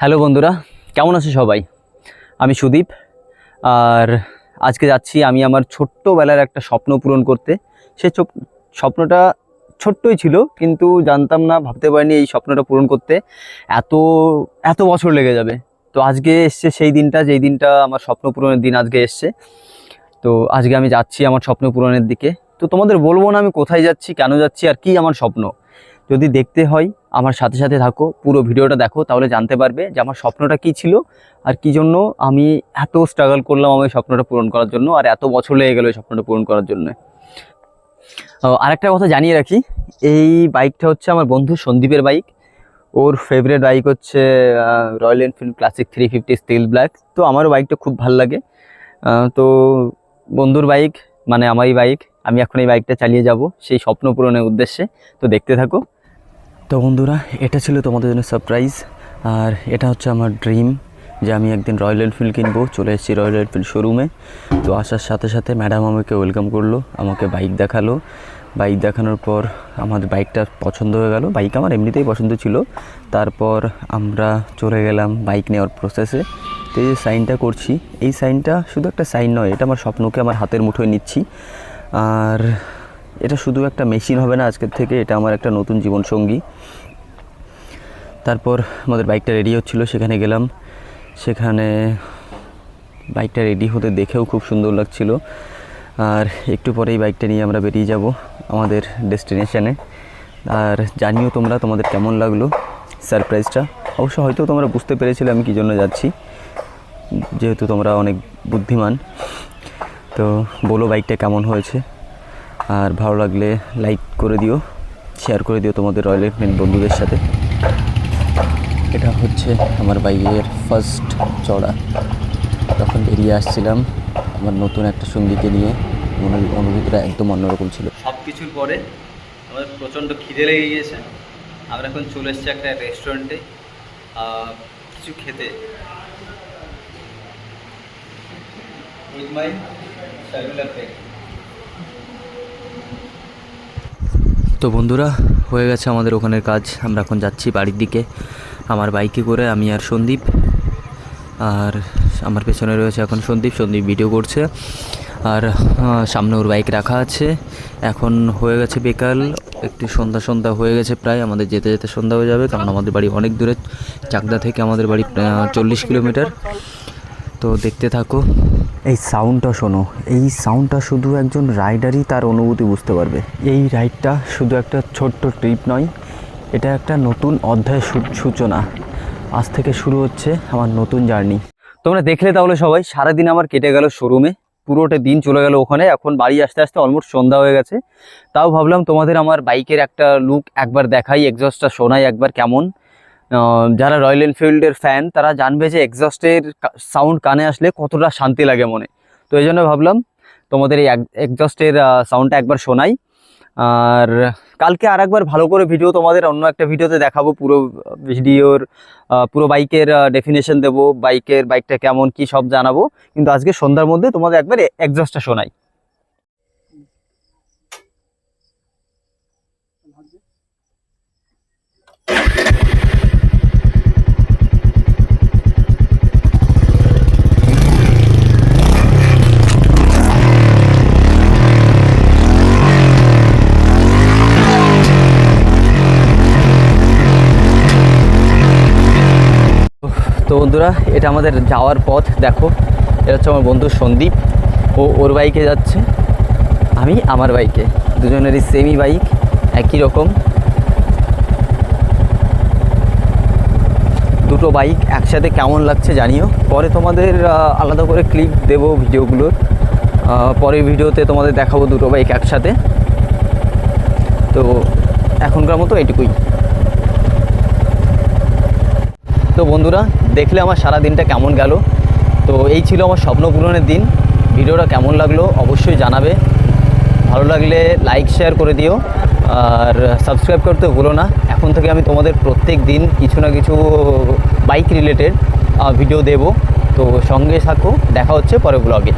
Hello বন্ধুরা, কেমন আছে সবাই? আমি সুদীপ, আর আজকে যাচ্ছি আমি আমার ছোট্টবেলার একটা স্বপ্ন পূরণ করতে। সে স্বপ্নটা ছোট্টই ছিল, কিন্তু জানতাম না, ভাবতে পারিনি এই স্বপ্নটা পূরণ করতে। এত এত বছর লেগে যাবে। তো আজকে এসছে সেই দিনটা, যেই দিনটা আমার স্বপ্ন পূরণের দিন আজকে এসছে। তো আজকে আমি যাচ্ছি আমার স্বপ্ন পূরণের দিকে। তো তোমাদের বলব না আমি কোথায় যাচ্ছি, কেন যাচ্ছি, আর কি আমার স্বপ্ন। যদি দেখতে হয় আমার সাথে সাথে থাকো, পুরো ভিডিওটা দেখো, তাহলে জানতে পারবে যে আমার স্বপ্নটা কী ছিল আর কী জন্য আমি এত স্ট্রাগল করলাম আমার স্বপ্নটা পূরণ করার জন্য আর এত বছর লেগে গেলো এই স্বপ্নটা পূরণ করার জন্য। আরেকটা কথা জানিয়ে রাখি, এই বাইকটা হচ্ছে আমার বন্ধু সন্দীপের বাইক ওর ফেভারিট বাইক হচ্ছে Royal Enfield Classic three fifty steel black তো আমারও বাইকটা খুব ভালো লাগে। তো বন্ধুর বাইক মানে আমারই বাইক আমি এখন এই বাইকটা চালিয়ে যাব, সেই স্বপ্ন পূরণের উদ্দেশ্যে, তো দেখতে থাকো। তো বন্ধুরা, এটা ছিল তোমাদের জন্য সারপ্রাইজ আর এটা হচ্ছে আমার ড্রিম যে আমি একদিন রয়্যাল এনফিল্ড কিনবো। চলে এসেছি রয়্যাল এনফিল্ড শোরুমে তো আসার সাথে সাথে ম্যাডাম আমাকে ওয়েলকাম করল, আমাকে বাইক দেখাল। বাইক দেখানোর পর আমার বাইকটা পছন্দ হয়ে গেল। বাইক আমার এমনিতেই পছন্দ ছিল। তারপর আমরা চলে গেলাম বাইক নেওয়ার প্রসেসে তো এই যে সাইনটা করছি, এই সাইনটা শুধু একটা সাইন নয়, এটা আমার স্বপ্নকে আমার হাতের মুঠোয় নিচ্ছি। আর এটা শুধু একটা মেশিন হবে না, আজকের থেকে এটা আমার একটা নতুন জীবনসঙ্গী। তারপর আমাদের বাইকটা রেডি হচ্ছিল, সেখানে গেলাম। সেখানে বাইকটা রেডি হতে দেখেও খুব সুন্দর লাগছিল। আর একটু পরেই বাইকটা নিয়ে আমরা বেরিয়ে যাব আমাদের ডেস্টিনেশানে। আর জানিও তোমরা তোমাদের কেমন লাগল সারপ্রাইজটা। অবশ্য হয়তো তোমরা বুঝতে পেরেছিলে আমি কী জন্য যাচ্ছি, যেহেতু তোমরা অনেক বুদ্ধিমান। তো বলো বাইকটা কেমন হয়েছে। আর ভালো লাগলে লাইক করে দিও শেয়ার করে দিও তোমাদের রয়্যাল এনফিল্ড বন্ধুদের সাথে। এটা হচ্ছে আমার বাইকের ফার্স্ট চড়া। তখন বেরিয়ে আসছিলাম আমার নতুন একটা সঙ্গীকে নিয়ে। অনু- অনুভূতিটা একদম অন্যরকম ছিল। সব কিছুর পরে আমাদের প্রচণ্ড খিদে লেগে গিয়েছে। আমরা এখন চলে এসেছি একটা রেস্টুরেন্টে কিছু খেতে। উইথ মাই তো বন্ধুরা, হয়ে গেছে আমাদের ওখানের কাজ। আমরা এখন যাচ্ছি বাড়ির দিকে। আমার বাইকে করে আমি আর সন্দীপ। আর আমার পেছনে রয়েছে এখন সন্দীপ। সন্দীপ ভিডিও করছে। আর সামনে ওর বাইক রাখা আছে। এখন হয়ে গেছে বিকাল। একটু সন্ধ্যা সন্ধ্যা হয়ে গেছে প্রায়। আমাদের যেতে যেতে সন্ধ্যা হয়ে যাবে। কারণ আমাদের বাড়ি অনেক দূরে। চাকদা থেকে আমাদের বাড়ি চল্লিশ কিলোমিটার। তো দেখতে থাকো। এই সাউন্ডটা শোনো। এই সাউন্ডটা শুধু একজন রাইডারই তার অনুভূতি বুঝতে পারবে। এই রাইডটা শুধু একটা ছোট্ট ট্রিপ নয়, এটা একটা নতুন অধ্যায় সূচনা। আজ থেকে শুরু হচ্ছে আমার নতুন জার্নি তোমরা দেখলে তাহলে সবাই, সারাদিন আমার কেটে গেল শোরুমে পুরোটা দিন চলে গেল ওখানে। এখন বাড়ি আসতে আসতে অলমোস্ট সন্ধ্যা হয়ে গেছে। তাও ভাবলাম তোমাদের আমার বাইকের একটা লুক একবার দেখাই এক্সস্টটা শোনাই একবার কেমন। যারা রয়্যাল এনফিল্ডের ফ্যান তারা জানবে যে এক্সস্টের সাউন্ড কানে আসলে কতটা শান্তি লাগে মনে। তো এই জন্য ভাবলাম তোমাদের এই এক্সস্টের সাউন্ডটা একবার শোনাই। আর কালকে আর একবার ভালো করে ভিডিও তোমাদের অন্য একটা ভিডিওতে দেখাবো, পুরো ভিডিওর পুরো বাইকের ডেফিনেশন দেবো বাইকের বাইকটা কেমন, কি সব জানাব। কিন্তু আজকে সন্ধ্যার মধ্যে তোমাদের একবার এক্সস্টটা শোনাই। তো বন্ধুরা, এটা আমাদের যাওয়ার পথ, দেখো। এটা হচ্ছে আমার বন্ধু সন্দীপ। ও ওর বাইকে যাচ্ছে। আমি আমার বাইকে। দুজনেরই সেমি বাইক একই রকম। দুটো বাইক একসাথে কেমন লাগছে জানিও। পরে তোমাদের আলাদা করে ক্লিপ দেবো ভিডিওগুলোর পরের ভিডিওতে তোমাদের দেখাবো দুটো বাইক একসাথে। তো এখনকার মতো এটুকুই। তো বন্ধুরা দেখলে আমার সারা দিনটা কেমন গেল। তো এই ছিল আমার স্বপ্ন পূরণের দিন। ভিডিওটা কেমন লাগল অবশ্যই জানাবে। ভালো লাগলে লাইক, শেয়ার করে দিও। আর সাবস্ক্রাইব করতে ভুলো না। এখন থেকে আমি তোমাদের প্রত্যেক দিন কিছু না কিছু বাইক রিলেটেড ভিডিও দেব। তো সঙ্গে থাকো। দেখা হচ্ছে পরে ব্লগে